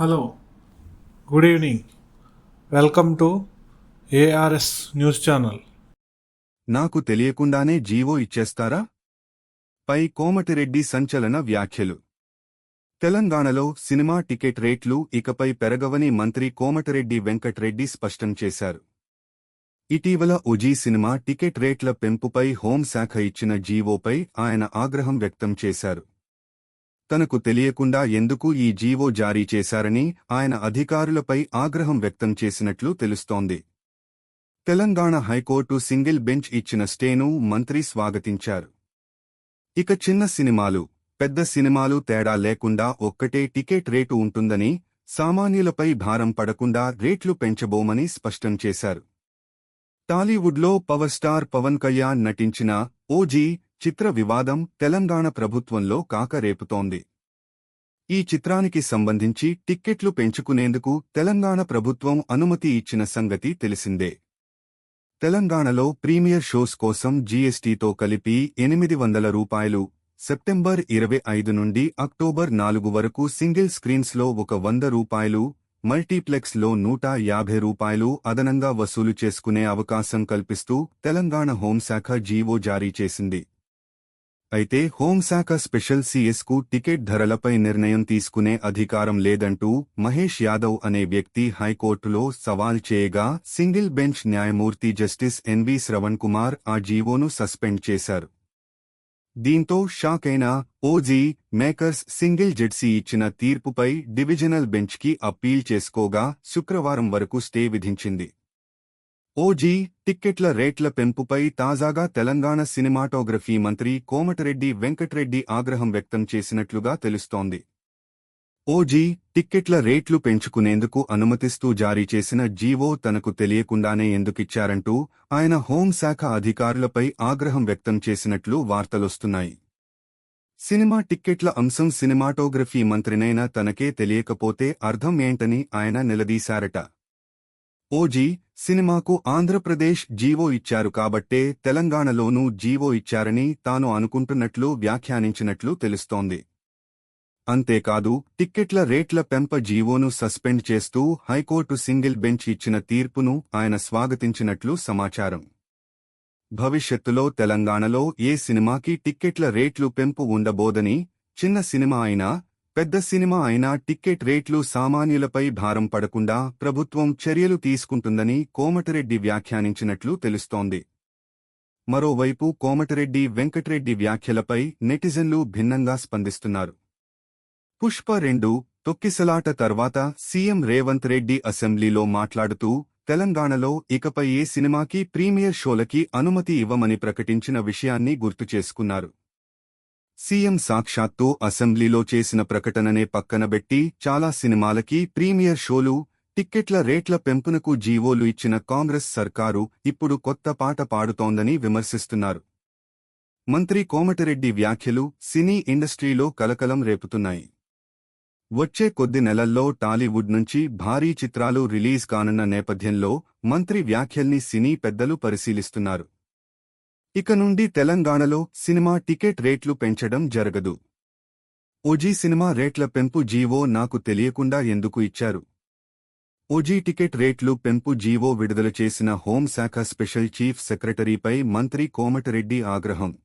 Hello good evening. Welcome to ARS news channel. నాకు తెలియకుండానే GO ఇచ్చేస్తారా? పై కోమటిరెడ్డి సంచలన వ్యాఖ్యలు. తెలంగాణలో సినిమా టికెట్ రేట్లు ఇకపై పెరగవని మంత్రి కోమటిరెడ్డి వెంకట్రెడ్డి స్పష్టం చేశారు. ఇటీవల ఉజీ సినిమా టికెట్ రేట్ల పెంపుపై హోంశాఖ ఇచ్చిన జీవోపై ఆయన ఆగ్రహం వ్యక్తం చేశారు. తనకు తెలియకుండా ఎందుకు ఈ జీవో జారీ చేశారని ఆయన అధికారులపై ఆగ్రహం వ్యక్తం చేసినట్లు తెలుస్తోంది. తెలంగాణ హైకోర్టు సింగిల్ బెంచ్ ఇచ్చిన స్టేను మంత్రి స్వాగతించారు. ఇక చిన్న సినిమాలు పెద్ద సినిమాలు తేడా లేకుండా ఒక్కటే టికెట్ రేటు ఉంటుందని సామాన్యులపై భారం పడకుండా రేట్లు పెంచబోమని స్పష్టం చేశారు. టాలీవుడ్లో పవర్ స్టార్ పవన్ కళ్యాణ్ నటించిన ఓజీ చిత్ర వివాదం తెలంగాణ ప్రభుత్వంలో కాకరేపుతోంది ఈ చిత్రానికి సంబంధించి టిక్కెట్లు పెంచుకునేందుకు తెలంగాణ ప్రభుత్వం అనుమతి ఇచ్చిన సంగతి తెలిసిందే. తెలంగాణలో ప్రీమియర్ షోస్ కోసం జీఎస్టీతో కలిపి ఎనిమిది వందల రూపాయలు సెప్టెంబర్ ఇరవై ఐదు నుండి అక్టోబర్ నాలుగు వరకు సింగిల్ స్క్రీన్స్లో ఒక వంద రూపాయలు మల్టీప్లెక్స్లో నూట యాభై రూపాయలు అదనంగా వసూలు చేసుకునే అవకాశం కల్పిస్తూ తెలంగాణ హోంశాఖ జీవో జారీ చేసింది. అయితే హోంశాఖ స్పెషల్ సీఎస్కు టికెట్ ధరలపై నిర్ణయం తీసుకునే అధికారం లేదంటూ మహేష్ యాదవ్ అనే వ్యక్తి హైకోర్టులో సవాల్ చేయగా సింగిల్ బెంచ్ న్యాయమూర్తి జస్టిస్ ఎన్వి శ్రవణ్ కుమార్ ఆ జీవోను సస్పెండ్ చేశారు. దీంతో షాక్ అయిన ఓజీ మేకర్స్ సింగిల్ జెడ్సీ ఇచ్చిన తీర్పుపై డివిజనల్ బెంచ్కి అప్పీల్ చేసుకోగా శుక్రవారం వరకు స్టే విధించింది. ఓజీ టిక్కెట్ల రేట్ల పెంపుపై తాజాగా తెలంగాణ సినిమాటోగ్రఫీ మంత్రి కోమటిరెడ్డి వెంకటరెడ్డి ఆగ్రహం వ్యక్తం చేసినట్లుగా తెలుస్తోంది. ఓజీ టిక్కెట్ల రేట్లు పెంచుకునేందుకు అనుమతిస్తూ జారీ చేసిన జీవో తనకు తెలియకుండానే ఎందుకిచ్చారంటూ ఆయన హోంశాఖ అధికారులపై ఆగ్రహం వ్యక్తం చేసినట్లు వార్తలొస్తున్నాయి. సినిమా టిక్కెట్ల అంశం సినిమాటోగ్రఫీ మంత్రినైనా తనకే తెలియకపోతే అర్థం ఏంటని ఆయన నిలదీశారట. ఓజీ సినిమాకు ఆంధ్రప్రదేశ్ జీవో ఇచ్చారు కాబట్టే తెలంగాణలోనూ జీవో ఇచ్చారని తాను అనుకుంటున్నట్లు వ్యాఖ్యానించినట్లు తెలుస్తోంది. అంతేకాదు టిక్కెట్ల రేట్ల పెంప జీవోను సస్పెండ్ చేస్తూ హైకోర్టు సింగిల్ బెంచ్ ఇచ్చిన తీర్పును ఆయన స్వాగతించినట్లు సమాచారం. భవిష్యత్తులో తెలంగాణలో ఏ సినిమాకి టిక్కెట్ల రేట్లు పెంపు ఉండబోదని చిన్న సినిమా అయినా పెద్ద సినిమా అయినా టిక్కెట్ రేట్లు సామాన్యులపై భారం పడకుండా ప్రభుత్వం చర్యలు తీసుకుంటుందని కోమటిరెడ్డి వ్యాఖ్యానించినట్లు తెలుస్తోంది. మరోవైపు కోమటిరెడ్డి వెంకటరెడ్డి వ్యాఖ్యలపై నెటిజన్లు భిన్నంగా స్పందిస్తున్నారు. పుష్ప రెండు తొక్కిసలాట తర్వాత సీఎం రేవంత్ రెడ్డి అసెంబ్లీలో మాట్లాడుతూ తెలంగాణలో ఇకపై ఏ సినిమాకి ప్రీమియర్ షోలకి అనుమతి ఇవ్వమని ప్రకటించిన విషయాన్ని గుర్తు చేసుకున్నారు సీఎం సాక్షాత్తు అసెంబ్లీలో చేసిన ప్రకటననే పక్కనబెట్టి చాలా సినిమాలకి ప్రీమియర్ షోలు టిక్కెట్ల రేట్ల పెంపునకు జీవోలు ఇచ్చిన కాంగ్రెస్ సర్కారు ఇప్పుడు కొత్త పాట పాడుతోందని విమర్శిస్తున్నారు. మంత్రి కోమటిరెడ్డి వ్యాఖ్యలు సినీ ఇండస్ట్రీలో కలకలం రేపుతున్నాయి. వచ్చే కొద్ది నెలల్లో టాలీవుడ్ నుంచి భారీ చిత్రాలు రిలీజ్ కానున్న నేపథ్యంలో మంత్రి వ్యాఖ్యల్ని సినీ పెద్దలు పరిశీలిస్తున్నారు. ఇక నుండి తెలంగాణలో సినిమా టికెట్ రేట్లు పెంచడం జరగదు. ఓజీ సినిమా రేట్ల పెంపు జీవో నాకు తెలియకుండా ఎందుకు ఇచ్చారు? ఓజీ టికెట్ రేట్లు పెంపు జీవో విడుదల చేసిన హోంశాఖ స్పెషల్ చీఫ్ సెక్రటరీపై మంత్రి కోమటిరెడ్డి ఆగ్రహం.